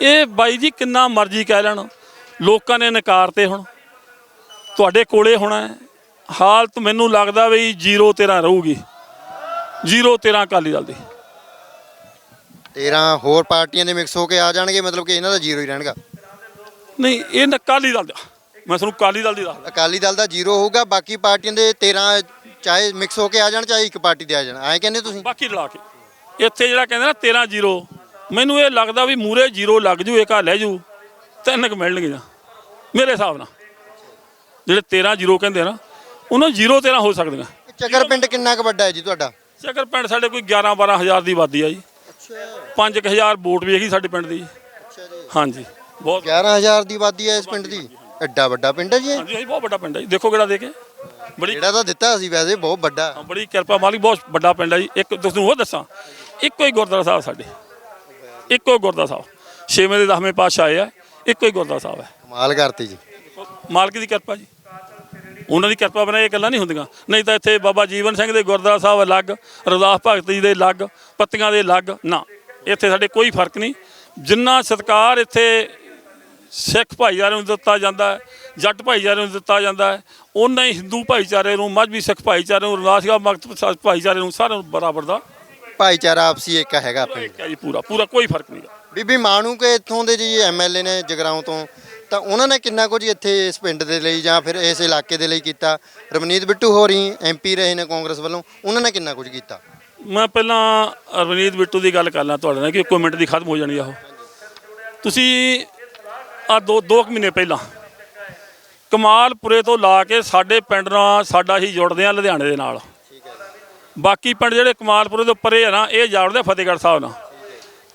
B: ਇਹ ਬਾਈ ਜੀ ਕਿੰਨਾ ਮਰਜ਼ੀ ਕਹਿ ਲੈਣ। ਲੋਕਾਂ ਨੇ ਨਕਾਰਤੇ ਹੁਣ। ਤੁਹਾਡੇ ਕੋਲੇ ਹੋਣਾ ਹਾਲਤ ਮੈਨੂੰ ਲੱਗਦਾ ਵੀ 0 13 ਰਹੂਗੀ। 0 13 ਅਕਾਲੀ ਦਲ ਦੀ।
A: 13 ਹੋਰ ਪਾਰਟੀਆਂ ਦੇ ਮਿਕਸ ਹੋ ਕੇ ਆ ਜਾਣਗੇ ਮਤਲਬ ਕਿ ਇਹਨਾਂ ਦਾ ਜ਼ੀਰੋ ਹੀ ਰਹਿਣਗਾ।
B: ਨਹੀਂ ਇਹ ਅਕਾਲੀ ਦਲ ਦਾ। ਮੈਂ ਤੁਹਾਨੂੰ ਅਕਾਲੀ ਦਲ ਦੀ ਦੱਸਦਾ।
A: ਅਕਾਲੀ ਦਲ ਦਾ ਜ਼ੀਰੋ ਹੋਊਗਾ ਬਾਕੀ ਪਾਰਟੀਆਂ ਦੇ 13 ਚਾਹੇ ਮਿਕਸ ਹੋ ਕੇ ਆ ਜਾਣ ਚਾਹੇ ਇੱਕ ਪਾਰਟੀ ਦੇ ਆ ਜਾਣ। ਐਂ ਕਹਿੰਦੇ ਤੁਸੀਂ?
B: ਬਾਕੀ ਰਲਾ ਕੇ। ਇੱਥੇ ਜਿਹੜਾ ਕਹਿੰਦੇ ਨਾ 13 0 ਮੈਨੂੰ ਇਹ ਲੱਗਦਾ ਵੀ ਮੂਰੇ 0 ਲੱਗ ਜੂ ਇੱਕ ਆ ਲੈ ਜੂ ਤਿੰਨ ਕੁ ਮਿਲਣਗੀਆਂ। ਮੇਰੇ ਹਿਸਾਬ ਨਾਲ। ਜਿਹੜੇ 13 0 ਕਹਿੰਦੇ ਨਾ ਉਹਨਾਂ 0 13 ਹੋ ਸਕਦੀਆਂ।
A: ਚੱਕਰ ਪਿੰਡ ਕਿੰਨਾ ਕੁ ਵੱਡਾ ਹੈ ਜੀ ਤੁਹਾਡਾ?
B: ਚੱਕਰ ਪਿੰਡ ਸਾਡੇ ਕੋਈ 11 12 ਹਜ਼ਾਰ ਦੀ ਆਬਾਦੀ ਆ ਜੀ।
A: ਅੱਛਾ।
B: 5000 ਵੋਟ ਵੀ ਹੈਗੀ ਸਾਡੇ ਪਿੰਡ ਦੀ।
A: ਅੱਛਾ ਜੀ।
B: ਹਾਂਜੀ ਬਹੁਤ।
A: 11000 ਦੀ ਆਬਾਦੀ ਹੈ ਇਸ ਪਿੰਡ ਦੀ? ਐਡਾ ਵੱਡਾ ਪਿੰਡ ਹੈ ਜੀ ਇਹ?
B: ਹਾਂਜੀ ਹਾਂਜੀ ਬਹੁਤ ਵੱਡਾ ਪਿੰਡ ਹੈ ਜੀ। ਦੇਖੋ ਕਿਹੜਾ ਦੇ ਕੇ। ਬੜੀ
A: ਜਿਹੜਾ ਤਾਂ ਦਿੱਤਾ ਸੀ ਵੈਸੇ ਬਹੁਤ ਵੱਡਾ।
B: ਬੜੀ ਕਿਰਪਾ ਮਾਲੀ ਬਹੁਤ ਵੱਡਾ ਪਿੰਡ ਹੈ ਜੀ। ਇੱਕ ਤੁਹਾਨੂੰ ਹੋਰ ਦੱਸਾਂ ਇੱਕੋ ਹੀ ਗੁਰਦੁਆਰਾ ਸਾਹਿਬ ਸਾਡੇ। ਇੱਕੋ ਹੀ ਗੁਰਦੁਆਰਾ ਸਾਹਿਬ। ਛੇਵੇਂ ਦੇ ਦਸਵੇਂ ਪਾਤਸ਼ਾਹ ਆਏ ਆ ਇੱਕੋ ਹੀ ਗੁਰਦੁਆਰਾ ਸਾਹਿਬ ਹੈ।
A: ਕਮਾਲ ਕਰਤੀ ਜੀ।
B: ਮਾਲਕ ਦੀ ਕਿਰਪਾ ਜੀ। ਉਹਨਾਂ ਦੀ ਕਿਰਪਾ ਬਿਨਾਂ ਇਹ ਗੱਲਾਂ ਨਹੀਂ ਹੁੰਦੀਆਂ। ਨਹੀਂ ਤਾਂ ਇੱਥੇ ਬਾਬਾ ਜੀਵਨ ਸਿੰਘ ਦੇ ਗੁਰਦੁਆਰਾ ਸਾਹਿਬ ਅਲੱਗ ਰਦਾਸ ਭਗਤ ਜੀ ਦੇ ਅਲੱਗ ਪੱਤੀਆਂ ਦੇ ਅਲੱਗ ਨਾ। ਇੱਥੇ ਸਾਡੇ ਕੋਈ ਫ਼ਰਕ ਨਹੀਂ। ਜਿੰਨਾ ਸਤਕਾਰ ਇੱਥੇ ਸਿੱਖ ਭਾਈਚਾਰੇ ਨੂੰ ਦਿੱਤਾ ਜਾਂਦਾ ਹੈ ਜੱਟ ਭਾਈਚਾਰੇ ਨੂੰ ਦਿੱਤਾ ਜਾਂਦਾ ਹੈ ਉਹਨਾਂ ਹੀ ਹਿੰਦੂ ਭਾਈਚਾਰੇ ਨੂੰ ਮਜ਼੍ਹਬੀ ਸਿੱਖ ਭਾਈਚਾਰੇ ਨੂੰ ਰਦਾਸਗਾ ਮਗਤ ਭਾਈਚਾਰੇ ਨੂੰ ਸਾਰਿਆਂ ਨੂੰ ਬਰਾਬਰ ਦਾ
A: ਭਾਈਚਾਰਾ ਆਪਸੀ ਇੱਕ ਹੈਗਾ ਪਿੰਡ
B: ਇੱਕ ਹੈ ਜੀ ਪੂਰਾ ਪੂਰਾ ਕੋਈ ਫ਼ਰਕ ਨਹੀਂ
A: ਬੀਬੀ ਮਾਣੂ ਕੇ ਇੱਥੋਂ ਦੇ ਜੀ ਐਮਐਲਏ ਨੇ ਜਗਰਾਉਂ ਤੋਂ ਤਾਂ ਉਹਨਾਂ ਨੇ ਕਿੰਨਾ ਕੁਝ ਇੱਥੇ ਇਸ ਪਿੰਡ ਦੇ ਲਈ ਜਾਂ ਫਿਰ ਇਸ ਇਲਾਕੇ ਦੇ ਲਈ ਕੀਤਾ? ਰਮਨੀਤ ਬਿੱਟੂ ਹੋਰੀ ਐਮਪੀ ਰਹੇ ਨੇ ਕਾਂਗਰਸ ਵੱਲੋਂ ਉਹਨਾਂ ਨੇ ਕਿੰਨਾ ਕੁਝ ਕੀਤਾ?
B: ਮੈਂ ਪਹਿਲਾਂ ਰਵਨੀਤ ਬਿੱਟੂ ਦੀ ਗੱਲ ਕਰ ਲਾਂ ਤੁਹਾਡੇ ਨਾਲ ਕਿ ਇੱਕ ਮਿੰਟ ਦੀ ਖਤਮ ਹੋ ਜਾਣੀ ਆ ਉਹ। ਤੁਸੀਂ ਆ ਦੋ ਦੋ ਕੁ ਮਹੀਨੇ ਪਹਿਲਾਂ ਕਮਾਲਪੁਰੇ ਤੋਂ ਲਾ ਕੇ ਸਾਡੇ ਪਿੰਡ ਨਾਲ ਸਾਡਾ ਹੀ ਜੁੜਦੇ ਆ ਲੁਧਿਆਣੇ ਦੇ ਨਾਲ। ਬਾਕੀ ਪਿੰਡ ਜਿਹੜੇ ਕਮਾਲਪੁਰੇ ਦੇ ਉੱਪਰ ਆ ਨਾ, ਇਹ ਜੁੜਦੇ ਫਤਿਹਗੜ੍ਹ ਸਾਹਿਬ ਨਾਲ।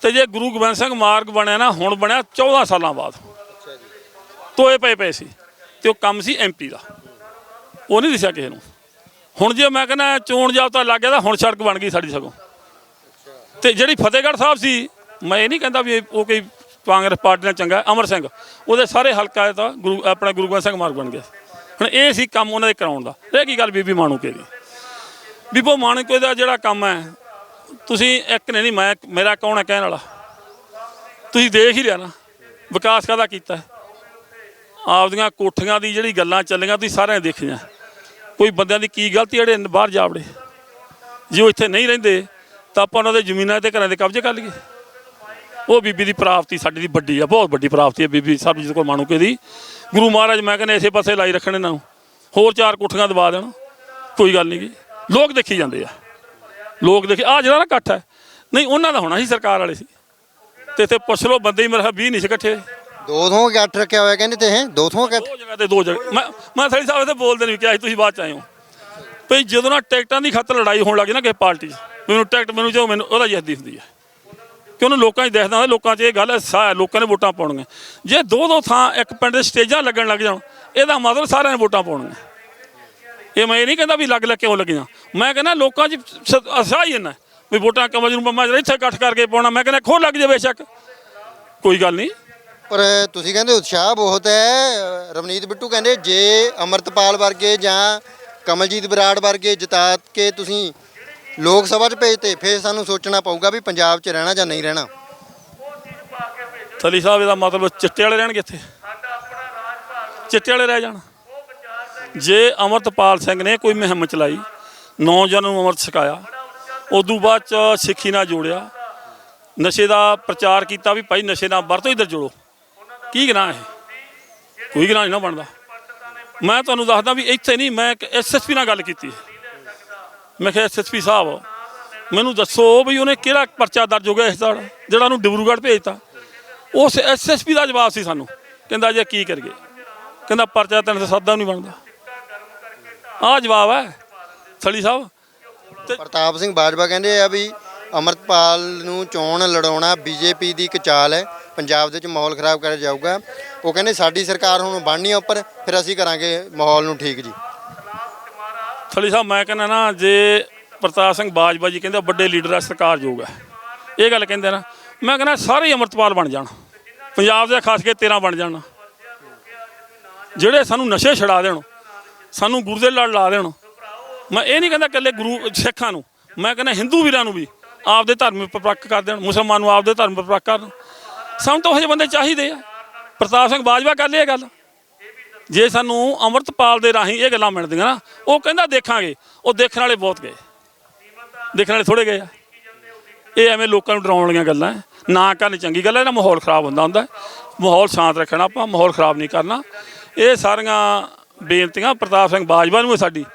B: ਤੇ ਜੇ ਗੁਰੂ ਗੋਬਿੰਦ ਸਿੰਘ ਮਾਰਗ ਬਣਿਆ ਨਾ, ਹੁਣ ਬਣਿਆ 14 ਸਾਲਾਂ ਬਾਅਦ। ਤੋਏ ਪਏ ਪਏ ਸੀ ਤੇ ਉਹ ਕੰਮ ਸੀ ਐਮਪੀ ਦਾ। ਉਹ ਨਹੀਂ ਦਿਸਿਆ ਕਿਸੇ ਨੂੰ। ਹੁਣ ਜੇ ਮੈਂ ਕਹਿੰਦਾ ਚੋਣ ਜਾਬਤਾ ਲੱਗ ਗਿਆ ਤਾਂ ਹੁਣ ਸੜਕ ਬਣ ਗਈ ਸਾਡੀ ਸਗੋਂ। ਤੇ ਜਿਹੜੀ ਫਤਿਹਗੜ੍ਹ ਸਾਹਿਬ ਸੀ, ਮੈਂ ਇਹ ਨਹੀਂ ਕਹਿੰਦਾ ਵੀ ਉਹ ਕੋਈ ਕਾਂਗਰਸ ਪਾਰਟੀ ਨਾਲ ਚੰਗਾ, ਅਮਰ ਸਿੰਘ। ਉਹਦੇ ਸਾਰੇ ਹਲਕਾ ਇਹ ਤਾਂ ਗੁਰੂ, ਆਪਣਾ ਗੁਰੂ ਗੋਬਿੰਦ ਸਿੰਘ ਮਾਰਗ ਬਣ ਗਿਆ। ਹੁਣ ਇਹ ਸੀ ਕੰਮ ਉਹਨਾਂ ਦੇ ਕਰਾਉਣ ਦਾ। ਇਹ ਕੀ ਗੱਲ ਬੀਬੀ ਮਾਣੂਕੇ ਦੀ? ਬੀਬੋ ਮਾਣੂਕੇ ਦਾ ਜਿਹੜਾ ਕੰਮ ਹੈ, ਤੁਸੀਂ ਇੱਕ ਨੇ ਨਹੀਂ, ਮੈਂ, ਮੇਰਾ ਕੌਣ ਹੈ ਕਹਿਣ ਵਾਲਾ? ਤੁਸੀਂ ਦੇਖ ਹੀ ਲਿਆ ਨਾ, ਵਿਕਾਸ ਕਾਹਦਾ ਕੀਤਾ ਹੈ? ਆਪਦੀਆਂ ਕੋਠੀਆਂ ਦੀ ਜਿਹੜੀ ਗੱਲਾਂ ਚੱਲੀਆਂ, ਤੁਸੀਂ ਸਾਰਿਆਂ ਨੇ ਦੇਖੀਆਂ। ਕੋਈ ਬੰਦਿਆਂ ਦੀ ਕੀ ਗਲਤੀ ਜਿਹੜੇ ਬਾਹਰ ਜਾਵੜੇ ਜੇ ਉਹ ਇੱਥੇ ਨਹੀਂ ਰਹਿੰਦੇ, ਤਾਂ ਆਪਾਂ ਉਹਨਾਂ ਦੇ ਜ਼ਮੀਨਾਂ ਤੇ ਘਰਾਂ ਦੇ ਕਬਜ਼ੇ ਕਰ ਲਈਏ। ਉਹ ਬੀਬੀ ਦੀ ਪ੍ਰਾਪਤੀ ਸਾਡੀ ਦੀ ਵੱਡੀ ਆ ਬਹੁਤ ਵੱਡੀ ਪ੍ਰਾਪਤੀ ਹੈ ਬੀਬੀ ਸਰਬਜੀਤ ਕੌਰ ਮਾਣੂਕੇ ਦੀ। ਗੁਰੂ ਮਹਾਰਾਜ ਮੈਂ ਕਹਿੰਦਾ ਇਸੇ ਪਾਸੇ ਲਾਈ ਰੱਖਣ ਇਹਨਾਂ ਨੂੰ। ਹੋਰ ਚਾਰ ਕੋਠੀਆਂ ਦਵਾ ਦੇਣ ਕੋਈ ਗੱਲ ਨਹੀਂ ਗੀ। ਲੋਕ ਦੇਖੀ ਜਾਂਦੇ ਆ। ਲੋਕ ਦੇਖੀ ਆ ਜਿਹੜਾ ਨਾ ਇਕੱਠ ਹੈ ਨਹੀਂ ਉਹਨਾਂ ਦਾ ਹੋਣਾ ਸੀ ਸਰਕਾਰ ਵਾਲੇ ਸੀ। ਤੇ ਇੱਥੇ ਪੁੱਛ ਲਓ ਬੰਦੇ ਹੀ ਮੇਰੇ ਖਿਆਲ 20 ਨਹੀਂ ਸੀ ਇਕੱਠੇ।
A: ਦੋ ਥੋਂ ਗੱਠ ਰੱਖਿਆ ਹੋਇਆ ਕਹਿੰਦੇ ਤੇ ਹੈ ਦੋ ਥੋਂ ਗੱਠ
B: ਦੋ ਜਗ੍ਹਾ ਤੇ ਦੋ ਜਗ੍ਹਾ। ਮੈਂ ਮੈਂ ਥੜੀ ਸਾਹਿਬ ਤੇ ਬੋਲਦੇ ਨਹੀਂ ਕਿ ਅੱਜ ਤੁਸੀਂ ਬਾਅਦ ਚ ਆਏ ਹੋ। ਭਈ ਜਦੋਂ ਨਾ ਟਿਕਟਾਂ ਦੀ ਖਾਤਰ ਲੜਾਈ ਹੋਣ ਲੱਗੀ ਨਾ ਕਿਸੇ ਪਾਰਟੀ 'ਚ ਮੈਨੂੰ ਟਿਕਟ ਮੈਨੂੰ ਜੋ ਮੈਨੂੰ ਉਹਦਾ ਜਿੱਦੀ ਹੁੰਦੀ ਹੈ ਕਿ ਉਹਨੂੰ ਲੋਕਾਂ 'ਚ ਦੇਖਦਾ ਲੋਕਾਂ 'ਚ ਇਹ ਗੱਲ ਸਾ ਹੈ ਲੋਕਾਂ ਨੇ ਵੋਟਾਂ ਪਾਉਣੀਆਂ। ਜੇ ਦੋ ਦੋ ਥਾਂ ਇੱਕ ਪਿੰਡ ਦੇ ਸਟੇਜਾਂ ਲੱਗਣ ਲੱਗ ਜਾਣ, ਇਹਦਾ ਮਤਲਬ ਸਾਰਿਆਂ ਨੇ ਵੋਟਾਂ ਪਾਉਣੀਆਂ। ਇਹ ਮੈਂ ਇਹ ਨਹੀਂ ਕਹਿੰਦਾ ਵੀ ਲੱਗ ਲੱਗ ਕਿਉਂ ਲੱਗੀਆਂ। ਮੈਂ ਕਹਿੰਦਾ ਲੋਕਾਂ 'ਚ ਸ- ਹੀ ਇੰਨਾ ਵੀ ਵੋਟਾਂ ਕਮਜ ਨੂੰ ਪੰਮਾ ਇੱਥੇ ਇਕੱਠ ਕਰਕੇ ਪਾਉਣਾ, ਮੈਂ ਕਹਿੰਦਾ ਖੋ ਲੱਗ ਜਾਵੇ ਬੇਸ਼ੱਕ। ਕੋਈ ਗੱਲ ਨਹੀਂ।
A: ਪਰ ਤੁਸੀਂ ਕਹਿੰਦੇ ਉਤਸ਼ਾਹ ਬਹੁਤ ਹੈ, ਰਵਨੀਤ ਬਿੱਟੂ ਕਹਿੰਦੇ ਜੇ ਅਮਰਤਪਾਲ ਵਰਗੇ ਜਾਂ ਕਮਲਜੀਤ ਬਰਾੜ ਵਰਗੇ ਜਿਤਾ ਕੇ ਤੁਸੀਂ ਲੋਕ ਸਭਾ 'ਚ ਭੇਜਤੇ, ਫਿਰ ਸਾਨੂੰ ਸੋਚਣਾ ਪਊਗਾ ਵੀ ਪੰਜਾਬ 'ਚ ਰਹਿਣਾ ਜਾਂ ਨਹੀਂ ਰਹਿਣਾ।
B: ਥਲੀ ਸਾਹਿਬ, ਇਹਦਾ ਮਤਲਬ ਚਿੱਟੇ ਵਾਲੇ ਰਹਿਣਗੇ ਇੱਥੇ? ਚਿੱਟੇ ਵਾਲੇ ਰਹਿ ਜਾਣ। ਜੇ ਅਮਰਤਪਾਲ ਸਿੰਘ ਨੇ ਕੋਈ ਮੁਹਿੰਮ ਚਲਾਈ, ਨੌਜਵਾਨਾਂ ਨੂੰ ਅਮਰਤ ਸਿਖਾਇਆ ਉਦੋਂ ਬਾਅਦ ਚ ਸਿੱਖੀ ਨਾਲ ਜੋੜਿਆ, ਨਸ਼ੇ ਦਾ ਪ੍ਰਚਾਰ ਕੀਤਾ ਵੀ ਭਾਈ ਨਸ਼ੇ ਨਾਲ ਵਰਤੋਂ ਇੱਧਰ ਜੋੜੋ। ਕੀ ਗੁਨਾਹ ਹੈ? ਕੋਈ ਗੁਨਾਹ ਨਹੀਂ ਨਾ ਬਣਦਾ। ਮੈਂ ਤੁਹਾਨੂੰ ਦੱਸਦਾ ਵੀ ਇੱਥੇ ਨਹੀਂ, ਮੈਂ ਐਸਐਸਪੀ ਨਾਲ ਗੱਲ ਕੀਤੀ ਮੈਂ ਕਿਹਾ ਐਸਐਸਪੀ ਸਾਹਿਬ, ਮੈਨੂੰ ਦੱਸੋ ਵੀ ਉਹਨੇ ਕਿਹੜਾ ਪਰਚਾ ਦਰਜ ਹੋ ਗਿਆ ਇਸ ਦਾ ਜਿਹੜਾ ਉਹਨੂੰ ਡਿਬਰੂਗੜ੍ਹ ਭੇਜਤਾ। ਉਸ ਐਸਐਸਪੀ ਦਾ ਜਵਾਬ ਸੀ ਸਾਨੂੰ। ਕਹਿੰਦਾ ਜੇ ਕੀ ਕਰੀਏ। ਕਹਿੰਦਾ ਪਰਚਾ ਤਿੰਨ ਸੌ ਨਹੀਂ ਬਣਦਾ। ਆਹ ਜਵਾਬ ਹੈ ਥਲੀ ਸਾਹਿਬ।
A: ਪ੍ਰਤਾਪ ਸਿੰਘ ਬਾਜਵਾ ਕਹਿੰਦੇ ਆ ਵੀ ਅਮਰਤਪਾਲ ਨੂੰ ਚੋਣ ਲੜਾਉਣਾ ਬੀਜੇਪੀ ਦੀ ਇੱਕ ਚਾਲ ਹੈ। ਪੰਜਾਬ ਦੇ ਵਿੱਚ ਮਾਹੌਲ ਖਰਾਬ ਕਰ ਜਾਊਗਾ। ਉਹ ਕਹਿੰਦੇ ਸਾਡੀ ਸਰਕਾਰ ਹੁਣ ਬਣਨੀ ਉੱਪਰ, ਫਿਰ ਅਸੀਂ ਕਰਾਂਗੇ ਮਾਹੌਲ ਨੂੰ ਠੀਕ ਜੀ।
B: ਥਲੀ ਸਾਹਿਬ, ਮੈਂ ਕਹਿੰਦਾ ਨਾ, ਜੇ ਪ੍ਰਤਾਪ ਸਿੰਘ ਬਾਜਵਾ ਜੀ ਕਹਿੰਦੇ ਵੱਡੇ ਲੀਡਰ ਆ, ਸਰਕਾਰਯੋਗ ਹੈ ਇਹ ਗੱਲ ਕਹਿੰਦੇ ਨਾ। ਮੈਂ ਕਹਿੰਦਾ, ਸਾਰੇ ਹੀ ਅੰਮ੍ਰਿਤਪਾਲ ਬਣ ਜਾਣ। ਪੰਜਾਬ ਦੇ ਖਾਸ ਕੇ 13 ਬਣ ਜਾਣ। ਜਿਹੜੇ ਸਾਨੂੰ ਨਸ਼ੇ ਛਡਾ ਦੇਣ, ਸਾਨੂੰ ਗੁਰੂ ਦੇ ਲੜ ਲਾ ਦੇਣ, ਮੈਂ ਇਹ ਨਹੀਂ ਕਹਿੰਦਾ ਇਕੱਲੇ ਗੁਰੂ, ਸਿੱਖਾਂ ਨੂੰ। ਮੈਂ ਕਹਿੰਦਾ ਹਿੰਦੂ ਵੀਰਾਂ ਨੂੰ ਵੀ ਆਪਦੇ ਧਰਮ ਪਰਪੱਕ ਕਰ ਦੇਣ, ਮੁਸਲਮਾਨ ਨੂੰ ਆਪਦੇ ਧਰਮ ਪਰਪੱਕ ਕਰਨ। ਸਾਨੂੰ ਤਾਂ ਉਹ ਜਿਹੇ ਬੰਦੇ ਚਾਹੀਦੇ ਆ। ਪ੍ਰਤਾਪ ਸਿੰਘ ਬਾਜਵਾ ਕਰ ਲਈ ਇਹ ਗੱਲ। ਜੇ ਸਾਨੂੰ ਅੰਮ੍ਰਿਤਪਾਲ ਦੇ ਰਾਹੀਂ ਇਹ ਗੱਲਾਂ ਮਿਲਦੀਆਂ ਨਾ, ਉਹ ਕਹਿੰਦਾ ਦੇਖਾਂਗੇ, ਉਹ ਦੇਖਣ ਵਾਲੇ ਬਹੁਤ ਗਏ। ਦੇਖਣ ਵਾਲੇ ਥੋੜੇ ਗਏ ਆ। ਇਹ ਐਵੇਂ ਲੋਕਾਂ ਨੂੰ ਡਰਾਉਣ ਵਾਲੀਆਂ ਗੱਲਾਂ ਨਾ ਕਰਨੀ ਚੰਗੀ ਗੱਲ ਹੈ ਨਾ ਮਾਹੌਲ ਖਰਾਬ ਹੁੰਦਾ ਹੁੰਦਾ ਮਾਹੌਲ ਸ਼ਾਂਤ ਰੱਖਣਾ ਆਪਾਂ, ਮਾਹੌਲ ਖਰਾਬ ਨਹੀਂ ਕਰਨਾ। ਇਹ ਸਾਰੀਆਂ ਬੇਨਤੀਆਂ ਪ੍ਰਤਾਪ ਸਿੰਘ ਬਾਜਵਾ ਨੂੰ ਹੈ ਸਾਡੀ,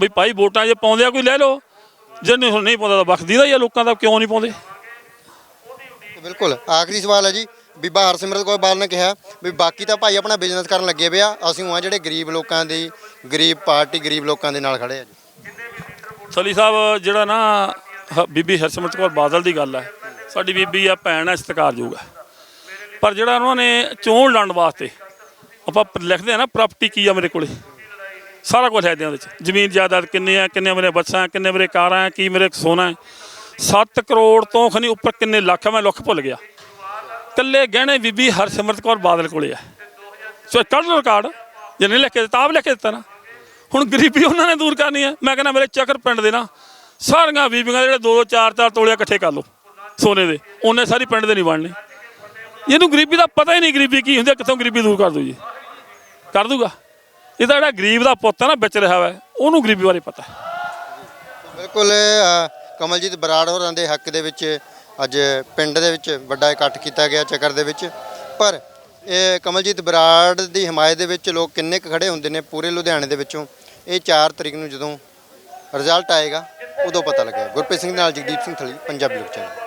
B: ਵੀ ਭਾਈ ਵੋਟਾਂ ਜੇ ਪਾਉਂਦੇ ਆ ਕੋਈ ਲੈ ਲਓ। ਜੇ ਨਹੀਂ ਪਾਉਂਦਾ ਤਾਂ ਬਖਦੀ ਦਾ ਹੀ ਲੋਕਾਂ ਦਾ ਕਿਉਂ ਨਹੀਂ ਪਾਉਂਦੇ?
A: ਬਿਲਕੁਲ, ਆਖਰੀ ਸਵਾਲ ਹੈ ਜੀ। ਬੀਬਾ ਹਰਸਿਮਰਤ ਕੌਰ ਬਾਦਲ ਨੇ ਕਿਹਾ ਵੀ ਬਾਕੀ ਤਾਂ ਭਾਈ ਆਪਣਾ ਬਿਜ਼ਨਸ ਕਰਨ ਲੱਗੇ ਪਿਆ ਅਸੀਂ ਉਹ ਆ ਜਿਹੜੇ ਗਰੀਬ ਲੋਕਾਂ ਦੀ ਗਰੀਬ ਪਾਰਟੀ ਗਰੀਬ ਲੋਕਾਂ ਦੇ ਨਾਲ ਖੜੇ ਆ ਜੀ।
B: ਸਲੀ ਸਾਹਿਬ ਜਿਹੜਾ ਨਾ ਹ- ਬੀਬੀ ਹਰਸਿਮਰਤ ਕੌਰ ਬਾਦਲ ਦੀ ਗੱਲ ਹੈ ਸਾਡੀ ਬੀਬੀ ਆ ਭੈਣ ਹੈ ਸਤਿਕਾਰਯੋਗ ਹੈ। ਪਰ ਜਿਹੜਾ ਉਹਨਾਂ ਨੇ ਚੋਣ ਲੜਨ ਵਾਸਤੇ ਆਪਾਂ ਪ- ਲਿਖਦੇ ਆ ਨਾ ਪ੍ਰਾਪਰਟੀ ਕੀ ਆ ਮੇਰੇ ਕੋਲੇ ਸਾਰਾ ਕੁਝ ਹੈ ਇਹਦੇ ਵਿੱਚ। ਜ਼ਮੀਨ ਜਾਇਦਾਦ ਕਿੰਨੀ ਆ ਕਿੰਨੇ ਮੇਰੇ ਬੱਸਾਂ ਕਿੰਨੇ ਮੇਰੇ ਕਾਰਾਂ ਹੈ, ਕੀ ਮੇਰੇ ਸੋਨਾ ਹੈ। 7 ਕਰੋੜ ਤੋਂ ਖਨੀ ਉੱਪਰ ਕਿੰਨੇ ਲੱਖ ਆ, ਮੈਂ ਲੱਖ ਭੁੱਲ ਗਿਆ। ਕੱਲੇ ਗਹਿਣੇ ਬੀਬੀ ਹਰਸਿਮਰਤ ਕੌਰ ਬਾਦਲ ਕੋਲੇ ਆ। ਸੋ ਕੱਢ ਲਓ ਰਿਕਾਰਡ ਜਿਹਨੇ ਨਹੀਂ ਲਿਖ ਕੇ ਦਿੱਤਾ ਲਿਖ ਕੇ ਦਿੱਤਾ ਨਾ। ਹੁਣ ਗਰੀਬੀ ਉਹਨਾਂ ਨੇ ਦੂਰ ਕਰਨੀ ਹੈ। ਮੈਂ ਕਹਿੰਦਾ ਮੇਰੇ ਚੱਕਰ ਪਿੰਡ ਦੇ ਨਾ, ਸਾਰੀਆਂ ਬੀਬੀਆਂ ਜਿਹੜੇ ਦੋ ਦੋ ਚਾਰ ਚਾਰ ਤੋਲੇ ਇਕੱਠੇ ਕਰ ਲਓ ਸੋਨੇ ਦੇ। ਉਹਨੇ ਸਾਰੀ ਪਿੰਡ ਦੇ ਨਹੀਂ ਬਣਨੇ ਇਹਨੂੰ ਗਰੀਬੀ ਦਾ ਪਤਾ ਹੀ ਨਹੀਂ ਗਰੀਬੀ ਕੀ ਹੁੰਦੀ ਕਿੱਥੋਂ ਗਰੀਬੀ ਦੂਰ ਕਰ ਦੂ ਜੀ ਕਰ ਦੂਗਾ ਇਹਦਾ ਜਿਹੜਾ ਗਰੀਬ ਦਾ ਪੁੱਤ ਹੈ ਨਾ, ਵਿੱਚ ਰਿਹਾ ਹੋਇਆ ਉਹਨੂੰ ਗਰੀਬੀ ਬਾਰੇ ਪਤਾ
A: ਬਿਲਕੁਲ ਕਮਲਜੀਤ ਬਰਾੜ ਹੋਰਾਂ ਦੇ ਹੱਕ ਦੇ ਵਿੱਚ ਅੱਜ ਪਿੰਡ ਦੇ ਵਿੱਚ ਵੱਡਾ ਇਕੱਠ ਕੀਤਾ ਗਿਆ ਚੱਕਰ ਦੇ ਵਿੱਚ। ਪਰ ਇਹ ਕਮਲਜੀਤ ਬਰਾੜ ਦੀ ਹਮਾਇਤ ਦੇ ਵਿੱਚ ਲੋਕ ਕਿੰਨੇ ਕੁ ਖੜੇ ਹੁੰਦੇ ਨੇ ਪੂਰੇ ਲੁਧਿਆਣੇ ਦੇ ਵਿੱਚੋਂ। ਇਹ 4 ਤਰੀਕ ਨੂੰ ਜਦੋਂ ਰਿਜ਼ਲਟ ਆਏਗਾ, ਉਦੋਂ ਪਤਾ ਲੱਗੇਗਾ। ਗੁਰਪ੍ਰੀਤ ਸਿੰਘ ਨਾਲ ਜਗਦੀਪ ਸਿੰਘ ਥਲੀ, ਪੰਜਾਬੀ ਲੋਕ ਚੈਨਲ।